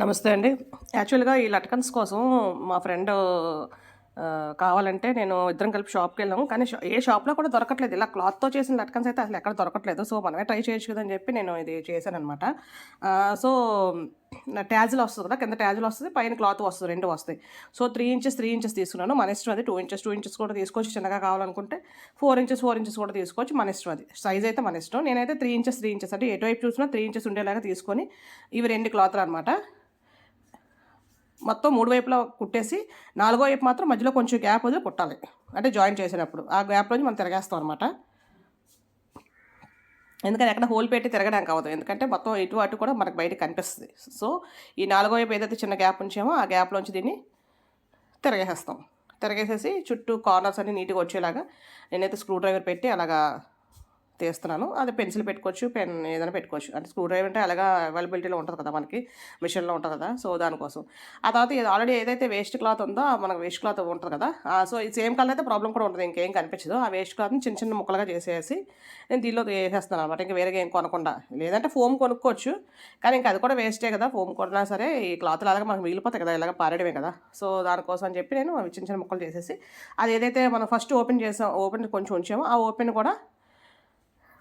నమస్తే అండి. యాక్చువల్గా ఈ లట్కన్స్ కోసం మా ఫ్రెండ్ కావాలంటే నేను ఇద్దరం కలిపి షాప్కి వెళ్ళాము. కానీ ఏ షాప్లో కూడా దొరకట్లేదు. ఇలా క్లాత్తో చేసిన లట్కన్స్ అయితే అసలు ఎక్కడ దొరకట్లేదు. సో మనమే ట్రై చేయొచ్చు కదని అని చెప్పి నేను ఇది చేశాను అనమాట సో నా ట్యాజిల్ వస్తుంది కదా కింద ట్యాజిల్ వస్తుంది పైన క్లాత్ వస్తుంది రెండు వస్తాయి. So three inches three inches తీసుకున్నాను. మన ఇష్టం అది టూ ఇంచెస్ టూ ఇంచెస్ కూడా తీసుకోవచ్చు. చిన్నగా కావాలనుకుంటే ఫోర్ ఇంచెస్ ఫోర్ ఇంచెస్ కూడా తీసుకోవచ్చు. మన ఇష్టం అది. సైజ్ అయితే మన ఇష్టం. నేనైతే త్రీ ఇంచెస్ త్రీ ఇంచెస్ అంటే ఎటువైపు చూసినా త్రీ ఇంచెస్ ఉండేలాగా తీసుకొని ఇవి రెండు క్లాత్లు అనమాట మొత్తం మూడు వైపులా కుట్టేసి నాలుగో వైపు మాత్రం మధ్యలో కొంచెం గ్యాప్ వదిలి కుట్టాలి. అంటే జాయిన్ చేసినప్పుడు ఆ గ్యాప్లోంచి మనం తిరగేస్తాం అనమాట ఎందుకని ఎక్కడ హోల్ పెట్టి తిరగడానికి అవ్వదు ఎందుకంటే మొత్తం ఇటు అటు కూడా మనకు బయట కనిపిస్తుంది. సో ఈ నాలుగో వైపు ఏదైతే చిన్న గ్యాప్ ఉంచామో ఆ గ్యాప్లోంచి దీన్ని తిరగేసేస్తాం. తిరగేసేసి చుట్టూ కార్నర్స్ అన్ని నీట్గా వచ్చేలాగా నేనైతే స్క్రూ డ్రైవర్ పెట్టి అలాగా తీస్తున్నాను. అది పెన్సిల్ పెట్టుకోవచ్చు పెన్ ఏదైనా పెట్టుకోవచ్చు. అంటే స్క్రూ డ్రైవర్ అంటే అలాగా అవైలబిలిటీలో ఉంటుంది కదా మనకి మిషన్లో ఉంటుంది కదా సో దానికోసం. ఆ తర్వాత ఇది ఆల్రెడీ ఏదైతే వేస్ట్ క్లాత్ ఉందో మనకు వేస్ట్ క్లాత్ ఉంటుంది కదా సో ఈ సేమ్ కలర్ అయితే ప్రాబ్లం కూడా ఉంటుంది ఇంకేం కనిపించదు. ఆ వేస్ట్ క్లాత్ని చిన్న చిన్న ముక్కలుగా చేసేసి నేను దీనిలో వేసేస్తాను అనమాట ఇంకా వేరేగా ఏం కొనకుండా. లేదంటే ఫోమ్ కొనుక్కోవచ్చు కానీ ఇంకా అది కూడా వేస్టే కదా. ఫోమ్ కొన్నా సరే ఈ క్లాత్లు అలాగే మనకు మిగిలిపోతాయి కదా ఇలాగ పారేయడమే కదా. సో దానికోసం అని చెప్పి నేను అవి చిన్న చిన్న ముక్కలు చేసేసి అది ఏదైతే మనం ఫస్ట్ ఓపెన్ చేసాం ఓపెన్ కొంచెం ఉంచామో ఆ ఓపెన్ కూడా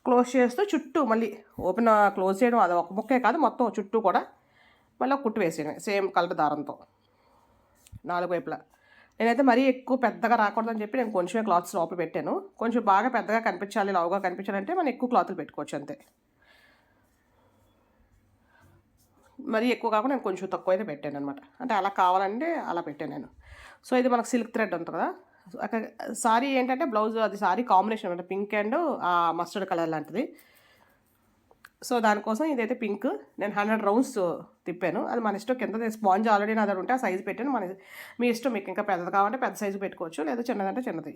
క్లోజ్ చేస్తూ చుట్టూ మళ్ళీ ఓపెన్ క్లోజ్ చేయడం అది ఒక ముక్కే కాదు మొత్తం చుట్టూ కూడా మళ్ళీ కుట్టు వేసేయడం సేమ్ కలర్ దారంతో. నాలుగు వైపులా. నేనైతే మరీ ఎక్కువ పెద్దగా రాకూడదని చెప్పి నేను కొంచెమే క్లాత్స్ లోపల పెట్టాను. కొంచెం బాగా పెద్దగా కనిపించాలి లావుగా కనిపించాలంటే మనం ఎక్కువ క్లాత్లు పెట్టుకోవచ్చు అంతే. మరీ ఎక్కువ కాకుండా నేను కొంచెం తక్కువ అయితే పెట్టాను అనమాట అంటే అలా కావాలంటే అలా పెట్టాను నేను. సో ఇది మనకు సిల్క్ థ్రెడ్ ఉంటుంది కదా సారీ ఏంటంటే బ్లౌజ్ అది సారీ కాంబినేషన్ అనమాట. పింక్ అండ్ మస్టర్డ్ కలర్ లాంటిది. సో దానికోసం ఇదైతే పింక్. నేను హండ్రెడ్ రౌండ్స్ తిప్పాను. అది మన ఇష్టం కింద స్పాంజ్ ఆల్రెడీ నా దగ్గర ఉంటే ఆ సైజు పెట్టాను. మన మీ ఇష్టం మీకు ఇంకా పెద్దది కావాలంటే పెద్ద సైజు పెట్టుకోవచ్చు లేదా చిన్నదంటే చిన్నది.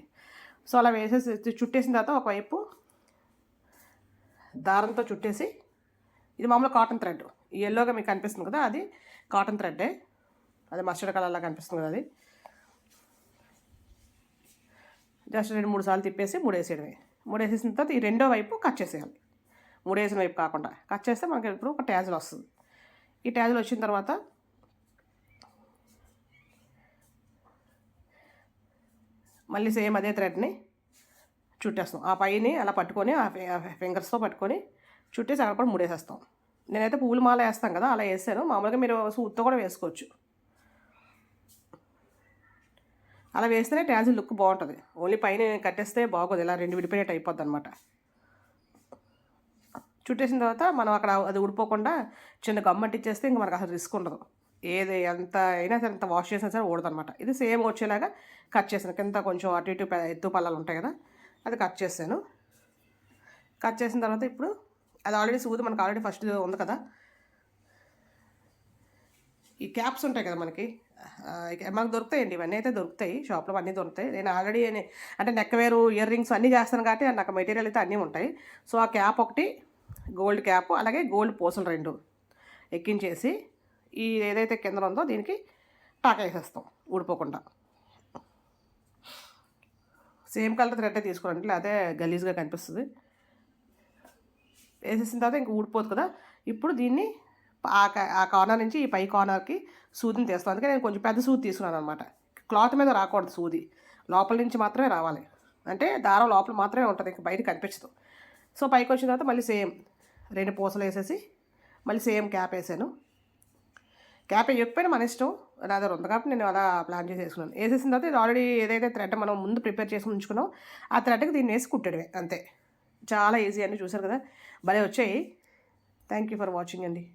సో అలా వేసేసి చుట్టేసిన తర్వాత ఒకవైపు దారంతో చుట్టేసి ఇది మామూలు కాటన్ థ్రెడ్. ఎల్లోగా మీకు కనిపిస్తుంది కదా అది కాటన్ థ్రెడ్డే. అది మస్టర్డ్ కలర్లా కనిపిస్తుంది కదా అది. జస్ట్ రెండు మూడు సార్లు తిప్పేసి మూడేసేయడమే. మూడేసేసిన తర్వాత ఈ రెండో వైపు కట్ చేసేయాలి. మూడేసిన వైపు కాకుండా. కట్ చేస్తే మనకి ఇప్పుడు ఒక ట్యాజులు వస్తుంది. ఈ ట్యాజులు వచ్చిన తర్వాత మళ్ళీ సేమ్ అదే థ్రెడ్ని చుట్టేస్తాం. ఆ పైని అలా పట్టుకొని ఆ ఫింగర్స్తో పట్టుకొని చుట్టేసి అక్కడ కూడా ముడేసేస్తాం. నేనైతే పూల మాల వేస్తాం కదా అలా వేసాను. మామూలుగా మీరు సూత్తో కూడా వేసుకోవచ్చు. అలా వేస్తేనే ట్యాజిల్ లుక్ బాగుంటుంది. ఓన్లీ పైన కట్టేస్తే బాగోదు. ఇలా రెండు విడిపోయినట్టు అయిపోద్ది అనమాట చుట్టేసిన తర్వాత మనం అక్కడ అది ఉడిపోకుండా చిన్న గమ్మట్టిచ్చేస్తే ఇంక మనకు అసలు రిస్క్ ఉండదు. ఏది ఎంత అయినా సరే ఎంత వాష్ చేసినా సరే ఊడదనమాట ఇది సేమ్ వచ్చేలాగా కట్ చేసాను కింద కొంచెం అటు ఇటు ఎత్తు పళ్ళాలు ఉంటాయి కదా అది కట్ చేశాను. కట్ చేసిన తర్వాత ఇప్పుడు అది ఆల్రెడీ సూది మనకు ఆల్రెడీ ఫస్ట్ ఉంది కదా. ఈ క్యాప్స్ ఉంటాయి కదా మనకి మాకు దొరుకుతాయండి ఇవన్నీ అయితే దొరుకుతాయి షాప్లో అన్నీ దొరుకుతాయి. నేను ఆల్రెడీ అంటే నెక్ వేరు ఇయర్ రింగ్స్ అన్నీ చేస్తాను కాబట్టి నాకు మెటీరియల్ అయితే అన్నీ ఉంటాయి. సో ఆ క్యాప్ ఒకటి గోల్డ్ క్యాప్ అలాగే గోల్డ్ పూసలు రెండు ఎక్కించేసి ఈ ఏదైతే కింద ఉందో దీనికి టాక్ వేసేస్తాం ఊడిపోకుండా సేమ్ కలర్ థ్రెడ్ తీసుకోండి అదే గలీజ్గా కనిపిస్తుంది. వేసేసిన తర్వాత ఇంక ఊడిపోదు కదా. ఇప్పుడు దీన్ని ఆ ఆ కార్నర్ నుంచి ఈ పై కార్నర్కి సూదిని తీస్తాను. అందుకే నేను కొంచెం పెద్ద సూది తీసుకున్నాను అనమాట క్లాత్ మీద రాకూడదు సూది. లోపల నుంచి మాత్రమే రావాలి. అంటే దారం లోపల మాత్రమే ఉంటుంది ఇంకా బయట కనిపించదు. సో పైకి వచ్చిన తర్వాత మళ్ళీ సేమ్ రెండు పూసలు వేసేసి మళ్ళీ సేమ్ క్యాప్ వేసాను. క్యాప్ వేయకపోయినా మన ఇష్టం. నా ఉంది కాబట్టి నేను అలా ప్లాన్ చేసి వేసుకున్నాను వేసేసిన తర్వాత ఇది ఆల్రెడీ ఏదైతే థ్రెడ్ మనం ముందు ప్రిపేర్ చేసి ఉంచుకున్నాం ఆ థ్రెడ్కి దీన్ని వేసి కుట్టడమే అంతే. చాలా ఈజీ అని చూసారు కదా. భలే వచ్చాయి. థ్యాంక్ యూ ఫర్ వాచింగ్ అండి.